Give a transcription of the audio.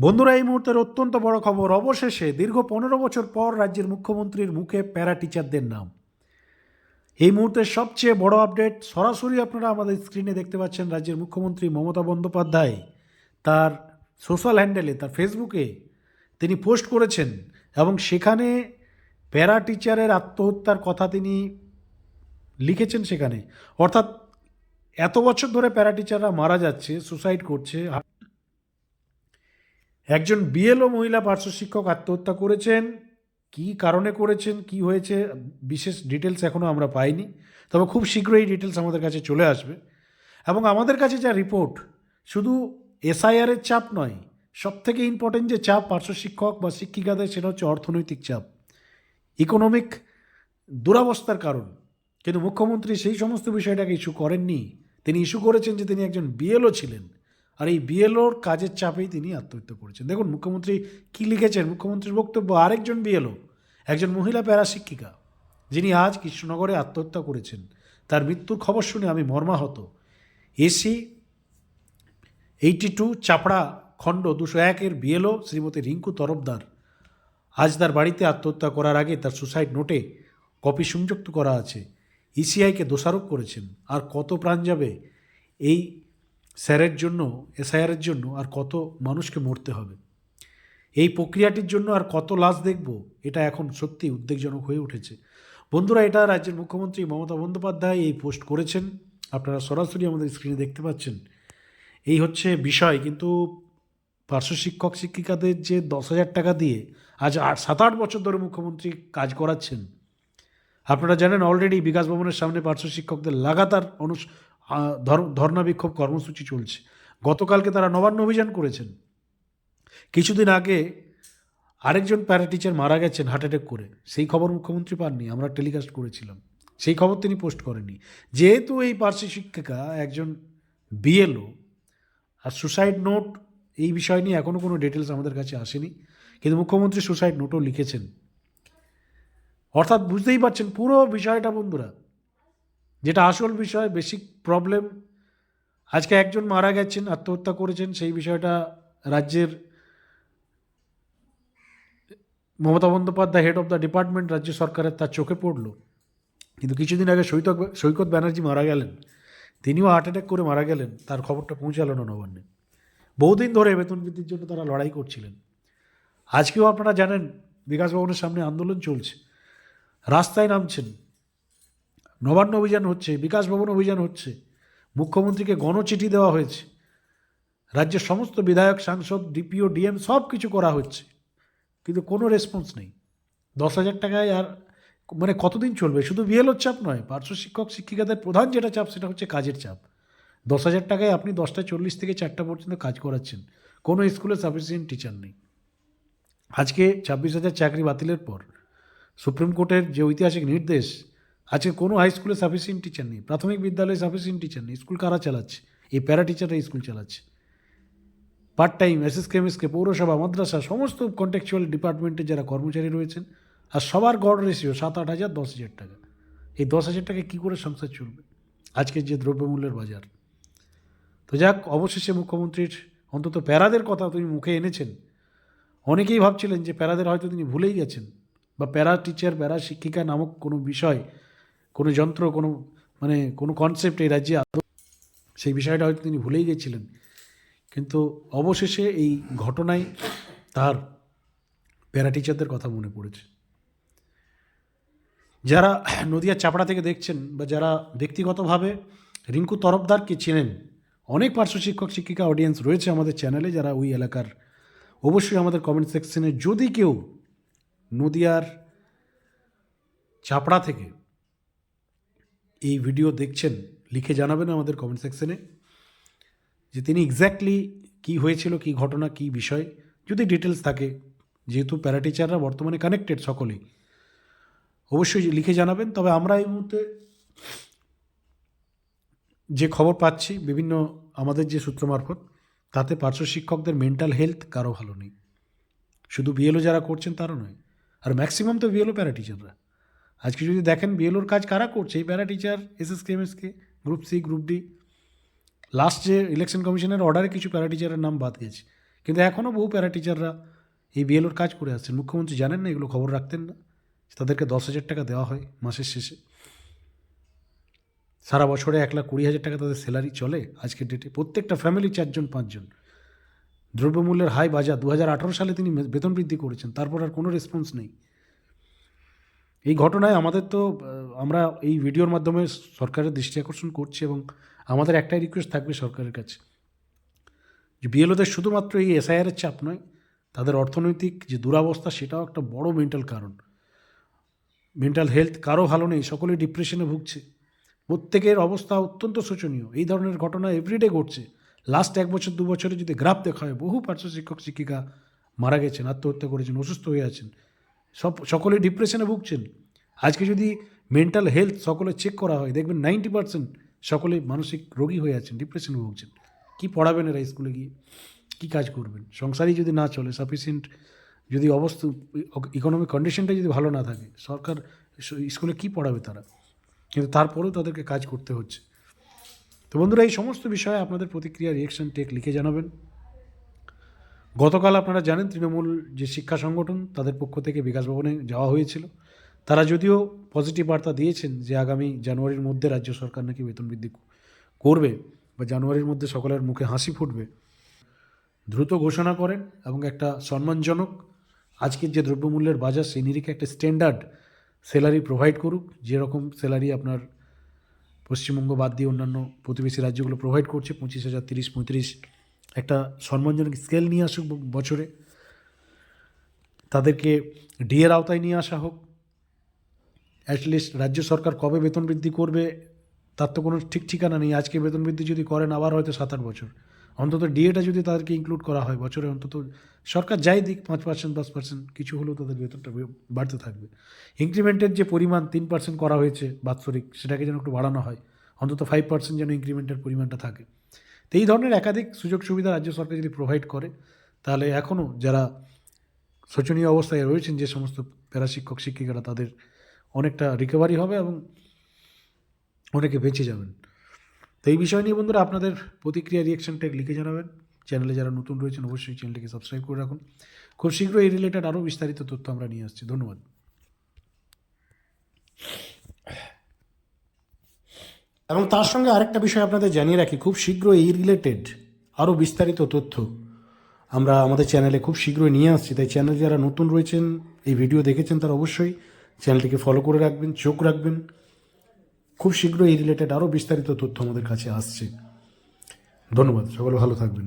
বন্ধুরা, এই মুহূর্তের অত্যন্ত বড় খবর। অবশেষে দীর্ঘ পনেরো বছর পর রাজ্যের মুখ্যমন্ত্রীর মুখে প্যারা টিচারদের নাম। এই মুহূর্তের সবচেয়ে বড় আপডেট সরাসরি আপনারা আমাদের স্ক্রিনে দেখতে পাচ্ছেন রাজ্যের মুখ্যমন্ত্রী মমতা বন্দ্যোপাধ্যায়। তার সোশ্যাল হ্যান্ডেলে তার ফেসবুকে তিনি পোস্ট করেছেন এবং সেখানে প্যারা টিচারের আত্মহত্যার কথা তিনি লিখেছেন সেখানে। অর্থাৎ এত বছর ধরে প্যারা টিচাররা মারা যাচ্ছে সুসাইড করছে একজন বিএলও মহিলা পার্শ্ব শিক্ষক আত্মহত্যা করেছেন, কি কারণে করেছেন, কি হয়েছে, বিশেষ ডিটেলস এখনও আমরা পাইনি, তবে খুব শীঘ্রই ডিটেলস আমাদের কাছে চলে আসবে। এবং আমাদের কাছে যা রিপোর্ট শুধু এসআইআরের চাপ নয়, সবথেকে ইম্পর্টেন্ট যে চাপ পার্শ্ব শিক্ষক বা শিক্ষিকাদের, সেটা হচ্ছে অর্থনৈতিক চাপ। ইকোনমিক দুরাবস্থার কারণ। কিন্তু মুখ্যমন্ত্রী সেই সমস্ত বিষয়টাকে ইস্যু করেননি। তিনি ইস্যু করেছেন যে তিনি একজন বিএলও ছিলেন। আর এই বিএলওর কাজের চাপেই তিনি আত্মহত্যা করেছেন। দেখুন, মুখ্যমন্ত্রী কী লিখেছেন? মুখ্যমন্ত্রীর বক্তব্য, আরেকজন বিএলও একজন মহিলা প্যারা শিক্ষিকা, যিনি আজ কৃষ্ণনগরে আত্মহত্যা করেছেন। তার মৃত্যুর খবর শুনে আমি মর্মাহত। এসি এইটি টু চাপড়া খণ্ড দুশো একের বিএলও শ্রীমতী রিঙ্কু তরফদার, আজ তার বাড়িতে আত্মহত্যা করার আগে তার সুসাইড নোটে কপি সংযুক্ত করা আছে। ইসিআইকে দোষারোপ করেছেন। আর কত প্রাণ যাবে? এই স্যারের জন্য, এসআইআরের জন্য আর কত মানুষকে মরতে হবে। এই প্রক্রিয়াটির জন্য আর কত লাশ দেখব, এটা এখন সত্যি উদ্বেগজনক হয়ে উঠেছে। বন্ধুরা, এটা রাজ্যের মুখ্যমন্ত্রী মমতা বন্দ্যোপাধ্যায় এই পোস্ট করেছেন। আপনারা সরাসরি আমাদের স্ক্রিনে দেখতে পাচ্ছেন। এই হচ্ছে বিষয়, কিন্তু পার্শ্ব শিক্ষক শিক্ষিকাদের যে দশ হাজার টাকা দিয়ে আজ আট, সাত, আট বছর ধরে মুখ্যমন্ত্রী কাজ করাচ্ছেন, আপনারা জানেন অলরেডি বিকাশ ভবনের সামনে পার্শ্ব শিক্ষকদের লাগাতার ধর- ধর্ণা বিক্ষোভ কর্মসূচি চলছে। গতকালকে তারা নবান্ন অভিযান করেছেন। কিছুদিন আগে আরেকজন প্যারা টিচার মারা গেছেন হার্ট অ্যাটাক করে। সেই খবর মুখ্যমন্ত্রী পাননি, আমরা টেলিকাস্ট করেছিলাম। সেই খবর তিনি পোস্ট করেননি। যেহেতু এই পার্শ্ব শিক্ষিকা একজন বিএলও, আর সুসাইড নোট এই বিষয় নিয়ে এখনও কোনো ডিটেলস আমাদের কাছে আসেনি, কিন্তু মুখ্যমন্ত্রী সুসাইড নোটও লিখেছেন। অর্থাৎ বুঝতেই পারছেন পুরো বিষয়টা বন্ধুরা। যেটা আসল বিষয় বেসিক প্রবলেম আজকে একজন মারা গেছেন, আত্মহত্যা করেছেন, সেই বিষয়টা রাজ্যের Mamata Bandyopadhyay head of the department রাজ্য সরকারের তার চোখে পড়ল। কিন্তু কিছুদিন আগে সৈকত সৈকত ব্যানার্জি মারা গেলেন। তিনিও হার্ট অ্যাটাক করে মারা গেলেন, তার খবরটা পৌঁছালো না নবান্নে। বহুদিন ধরে বেতন বৃদ্ধির জন্য তারা লড়াই করছিলেন। আজকেও আপনারা জানেন বিকাশ ভবনের সামনে আন্দোলন চলছে। রাস্তায় নামছেন। নবান্ন অভিযান হচ্ছে, বিকাশ ভবন অভিযান হচ্ছে, মুখ্যমন্ত্রীকে গণচিঠি দেওয়া হয়েছে, রাজ্যের সমস্ত বিধায়ক, সাংসদ, ডিপিও, ডিএম সব কিছু করা হচ্ছে, কিন্তু কোনো রেসপন্স নেই। দশ হাজার টাকায় আর মানে কতদিন চলবে? শুধু বিএলওর চাপ নয়, পার্শ্ব শিক্ষক, শিক্ষিকাদের প্রধান যেটা চাপ সেটা হচ্ছে কাজের চাপ। দশ হাজার টাকায় আপনি দশটা চল্লিশ থেকে চারটা পর্যন্ত কাজ করাচ্ছেন, কোনো স্কুলে সাফিসিয়েন্ট টিচার নেই। আজকে ছাব্বিশ হাজার চাকরি বাতিলের পর সুপ্রিম কোর্টের যে ঐতিহাসিক নির্দেশ আজকে কোনো হাই স্কুলে সাফিসিয়েন্ট টিচার নেই। প্রাথমিক বিদ্যালয়ে সাফিসিয়েন্ট টিচার নেই। স্কুল কারা চালাচ্ছে? এই প্যারা টিচাররা স্কুল চালাচ্ছে। পার্ট টাইম এসএস কেমিসকে পৌরসভা, মাদ্রাসা, সমস্ত কন্টেকচুয়াল ডিপার্টমেন্টে যারা কর্মচারী রয়েছেন, আর সবার গড় রেশিও সাত, আট হাজার, দশ হাজার টাকা। এই দশ হাজার টাকা কী করে সংসার চলবে? আজকের যে দ্রব্যমূল্যের বাজার। তো যাক, অবশেষে মুখ্যমন্ত্রীর অন্তত প্যারাদের কথা তিনি মুখে এনেছেন। অনেকেই ভাবছিলেন যে প্যারাদের হয়তো তিনি ভুলেই গেছেন, বা প্যারা টিচার প্যারা শিক্ষিকা নামক কোনো বিষয় কোনো যন্ত্র, কোনো মানে কোনো কনসেপ্ট এই রাজ্যে আদৌ সেই বিষয়টা হয়তো তিনি ভুলেই গেছিলেন। কিন্তু অবশেষে এই ঘটনায় তার প্যারা টিচারদের কথা মনে পড়েছে। যারা নদিয়ার চাপড়া থেকে দেখছেন বা যারা ব্যক্তিগতভাবে রিঙ্কু তরফদারকে চেনেন, অনেক পার্শ্ব শিক্ষক, শিক্ষিকা অডিয়েন্স রয়েছে আমাদের চ্যানেলে যারা ওই এলাকার। অবশ্যই আমাদের কমেন্ট সেকশনে যদি কেউ নদিয়ার চাপড়া থেকে এই ভিডিও দেখছেন, লিখে জানাবেন আমাদের কমেন্ট সেকশনে যে তিনি এক্স্যাক্টলি কী হয়েছিল, কী ঘটনা, কী বিষয়, যদি ডিটেলস থাকে, যেহেতু প্যারাটিচাররা বর্তমানে কানেক্টেড সকলেই, অবশ্যই লিখে জানাবেন। তবে আমরা এই মুহূর্তে যে খবর পাচ্ছি, বিভিন্ন আমাদের যে সূত্র মারফত, তাতে পার্শ্ব শিক্ষকদের মেন্টাল হেলথ কারও ভালো নেই। শুধু বিএলও যারা করছেন তারও নয়, আর ম্যাক্সিমাম তো বিএলও প্যারা টিচাররা আজকে যদি দেখেন বিএলওর কাজ কারা করছে, এই para teacher SS কেএমএসকে group C group D last যে ইলেকশন কমিশনের অর্ডারে কিছু প্যারা টিচারের নাম বাদ গেছে। কিন্তু এখনও বহু প্যারা টিচাররা এই বিএলওর কাজ করে আসছেন। মুখ্যমন্ত্রী জানেন না, এগুলো খবর রাখতেন না। তাদেরকে দশ হাজার টাকা দেওয়া হয় মাসের শেষে। সারা বছরে এক লাখ কুড়ি হাজার টাকা তাদের স্যালারি চলে আজকের ডেটে প্রত্যেকটা ফ্যামিলি চারজন, পাঁচজন। দ্রব্যমূল্যের হাই বাজার। দু হাজার আঠারো সালে তিনি বেতন বৃদ্ধি করেছেন। তারপর আর কোনো রেসপন্স নেই। এই ঘটনায় আমাদের তো আমরা এই ভিডিওর মাধ্যমে সরকারের দৃষ্টি আকর্ষণ করছি এবং আমাদের একটাই রিকোয়েস্ট থাকবে সরকারের কাছে। যে বিএলওদের শুধুমাত্র এই এসআইআরের চাপ নয়, তাদের অর্থনৈতিক যে দুরাবস্থা সেটাও একটা বড় মেন্টাল কারণ। মেন্টাল হেলথ কারও ভালো নেই, সকলেই ডিপ্রেশনে ভুগছে। প্রত্যেকের অবস্থা অত্যন্ত শোচনীয়। এই ধরনের ঘটনা এভরিডে ঘটছে। লাস্ট এক বছর, দু বছরে যদি গ্রাফ দেখা হয় বহু পার্শ্ব শিক্ষক, শিক্ষিকা মারা গেছেন, আত্মহত্যা করেছেন, অসুস্থ হয়ে আছেন। সব, সকলে ডিপ্রেশনে ভুগছেন। আজকে যদি মেন্টাল হেলথ সকলে চেক করা হয়, দেখবেন নাইনটি পার্সেন্ট সকলে মানসিক রোগী হয়ে আছেন ডিপ্রেশনে ভুগছেন। কি পড়াবেন এরা স্কুলে গিয়ে? কী কাজ করবেন? সংসারই যদি না চলে সাফিসিয়েন্ট যদি অবস্থা ইকোনমিক কন্ডিশনটা যদি ভালো না থাকে, সরকার স্কুলে কি পড়াবে তারা? কিন্তু তারপরেও তাদেরকে কাজ করতে হচ্ছে। তো বন্ধুরা, এই সমস্ত বিষয়ে আপনাদের প্রতিক্রিয়া রিয়েকশন টেক লিখে জানাবেন। গতকাল আপনারা জানেন তৃণমূল যে শিক্ষা সংগঠন, তাদের পক্ষ থেকে বিকাশ ভবনে যাওয়া হয়েছিল। তারা যদিও পজিটিভ বার্তা দিয়েছেন যে আগামী জানুয়ারির মধ্যে রাজ্য সরকার নাকি বেতন বৃদ্ধি করবে বা জানুয়ারির মধ্যে সকলের মুখে হাসি ফুটবে। দ্রুত ঘোষণা করেন এবং একটা সম্মানজনক, আজকের যে দ্রব্যমূল্যের বাজার, সেই নিরিখে একটা স্ট্যান্ডার্ড স্যালারি প্রোভাইড করুক। যেরকম স্যালারি আপনার পশ্চিমবঙ্গ বাদ দিয়ে অন্যান্য প্রতিবেশী রাজ্যগুলো প্রোভাইড করছে, পঁচিশ হাজার তিরিশ পঁয়ত্রিশ একটা সম্মানজনক স্কেল নিয়ে আসুক বছরে। তাদেরকে ডিএর আওতায় নিয়ে আসা হোক। অ্যাটলিস্ট রাজ্য সরকার কবে বেতন বৃদ্ধি করবে, তার তো কোনো ঠিক ঠিকানা নেই। আজকে বেতন বৃদ্ধি যদি করেন, আবার হয়তো সাত আট বছর। অন্তত ডিএটা যদি তাদেরকে ইনক্লুড করা হয় বছরে, অন্তত সরকার যাই দিক, পাঁচ পার্সেন্ট দশ পার্সেন্ট কিছু হলেও তাদের বেতনটা বাড়তে থাকবে। ইনক্রিমেন্টের যে পরিমাণ তিন পার্সেন্ট করা হয়েছে বাৎসরিক, সেটাকে যেন একটু বাড়ানো হয়, অন্তত ফাইভ পার্সেন্ট যেন ইনক্রিমেন্টের পরিমাণটা থাকে। তো এই ধরনের একাধিক সুযোগ সুবিধা রাজ্য সরকার যদি প্রোভাইড করে, তাহলে এখনও যারা শোচনীয় অবস্থায় রয়েছেন, যে সমস্ত প্যারা শিক্ষক শিক্ষিকারা, তাদের অনেকটা রিকভারি হবে এবং অনেকে বেঁচে যাবেন। তো এই বিষয় নিয়ে বন্ধুরা আপনাদের প্রতিক্রিয়া রিয়েকশনটা লিখে জানাবেন। চ্যানেলে যারা নতুন রয়েছেন, অবশ্যই চ্যানেলটিকে সাবস্ক্রাইব করে রাখুন। খুব শীঘ্রই এই রিলেটেড আরও বিস্তারিত তথ্য আমরা নিয়ে আসছি। ধন্যবাদ। এবং তার সঙ্গে আরেকটা বিষয় আপনাদের জানিয়ে রাখি, খুব শীঘ্র এই রিলেটেড আরও বিস্তারিত তথ্য আমরা আমাদের চ্যানেলে খুব শীঘ্রই নিয়ে আসছি। তাই চ্যানেল যারা নতুন রয়েছেন, এই ভিডিও দেখেছেন, তারা অবশ্যই চ্যানেলটিকে ফলো করে রাখবেন, চোখ রাখবেন। খুব শীঘ্রই এই রিলেটেড আরও বিস্তারিত তথ্য আমাদের কাছে আসছে। ধন্যবাদ, সকলে ভালো থাকবেন।